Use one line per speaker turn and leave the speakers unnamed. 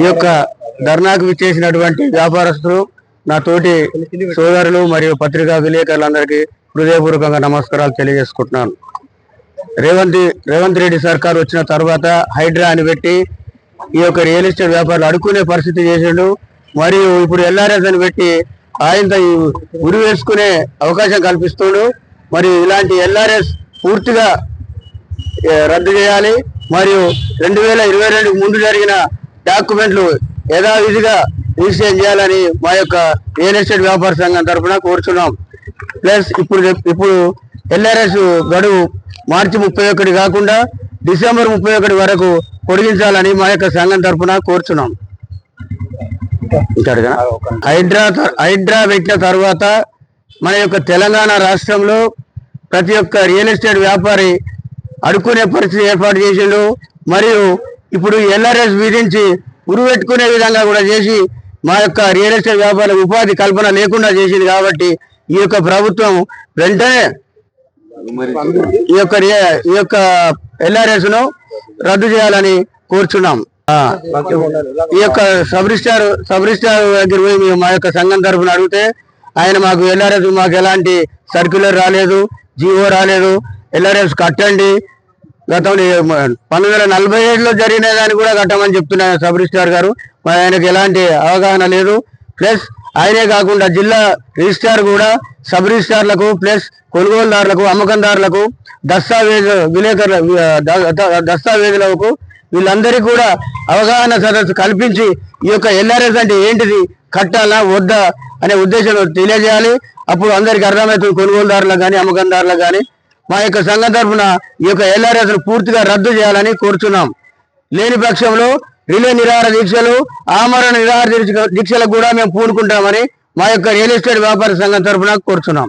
ఈ యొక్క ధర్నాకు విచ్చేసినటువంటి వ్యాపారస్తులు నా తోటి సోదరులు మరియు పత్రికా విలేకరులందరికీ హృదయపూర్వకంగా నమస్కారాలు తెలియజేసుకుంటున్నాను. రేవంత్ రేవంత్ రెడ్డి సర్కార్ వచ్చిన తర్వాత హైడ్రా అని పెట్టి ఈ యొక్క రియల్ ఎస్టేట్ వ్యాపారులు అడుక్కునే పరిస్థితి చేసిండు. మరియు ఇప్పుడు ఎల్ఆర్ఎస్ అని పెట్టి ఆయన ఈ ఉరి వేసుకునే అవకాశం కల్పిస్తుడు. మరియు ఇలాంటి ఎల్ఆర్ఎస్ పూర్తిగా రద్దు చేయాలి. మరియు రెండు వేల ఇరవై రెండు ముందు జరిగిన డాక్యుమెంట్లు యథావిధిగా రిజిస్టర్ చేయాలని మా యొక్క రియల్ ఎస్టేట్ వ్యాపార సంఘం తరఫున కోరుచున్నాం. ప్లస్ ఇప్పుడు ఇప్పుడు ఎల్ఆర్ఎస్ గడువు మార్చి ముప్పై ఒకటి కాకుండా డిసెంబర్ ముప్పై ఒకటి వరకు పొడిగించాలని మా యొక్క సంఘం తరఫున కోరుచున్నాం. ఇంకా హైడ్రా హైడ్రా పెట్టిన తర్వాత మన యొక్క తెలంగాణ రాష్ట్రంలో ప్రతి ఒక్క రియల్ ఎస్టేట్ వ్యాపారి అడుక్కునే పరిస్థితి ఏర్పాటు చేసిండు. మరియు ఇప్పుడు ఎల్ఆర్ఎస్ విధించి ఉరువెట్టుకునే విధంగా కూడా చేసి మా యొక్క రియల్ ఎస్టేట్ వ్యాపార ఉపాధి కల్పన లేకుండా చేసింది కాబట్టి ఈ యొక్క ప్రభుత్వం వెంటనే ఈ యొక్క ఈ యొక్క ఎల్ఆర్ఎస్ను రద్దు చేయాలని కోరుచున్నాం. ఈ యొక్క సబ్ రిజిస్టార్ సబ్ రిజిస్టార్ దగ్గర పోయి మేము మా యొక్క సంఘం తరఫున అడిగితే ఆయన మాకు ఎల్ఆర్ఎస్ మాకు ఎలాంటి సర్క్యులర్ రాలేదు జీవో రాలేదు ఎల్ఆర్ఎస్ కట్టండి గతంలో పంతొమ్మిది వందల నలభై ఏడులో జరిగిన దాన్ని కూడా కట్టమని చెప్తున్నారు సబ్ రిజిస్టార్ గారు. మరి ఆయనకు ఎలాంటి అవగాహన లేదు. ప్లస్ ఆయనే కాకుండా జిల్లా రిజిస్టార్ కూడా సబ్ రిజిస్టార్లకు ప్లస్ కొనుగోలుదారులకు అమ్మకందారులకు దస్తావేజు విలేకరుల దస్తావేజులకు వీళ్ళందరికీ కూడా అవగాహన సదస్సు కల్పించి ఈ యొక్క ఎల్ఆర్ఎస్ అంటే ఏంటిది కట్టాలా వద్దా అనే ఉద్దేశం తెలియజేయాలి. అప్పుడు అందరికీ అర్థమవుతుంది కొనుగోలుదారులకు కానీ అమ్మకందారులకు కానీ మా యొక్క సంఘం తరఫున ఈ యొక్క ఎల్ఆర్ఎస్ పూర్తిగా రద్దు చేయాలని కోరుచున్నాం. లేని పక్షంలో రిలే నిరాహార దీక్షలు ఆమరణ నిరాహార దీక్ష- దీక్షలకు కూడా మేము పూనుకుంటామని మా యొక్క రియల్ ఎస్టేట్ వ్యాపార సంఘం తరఫున కోరుచున్నాం.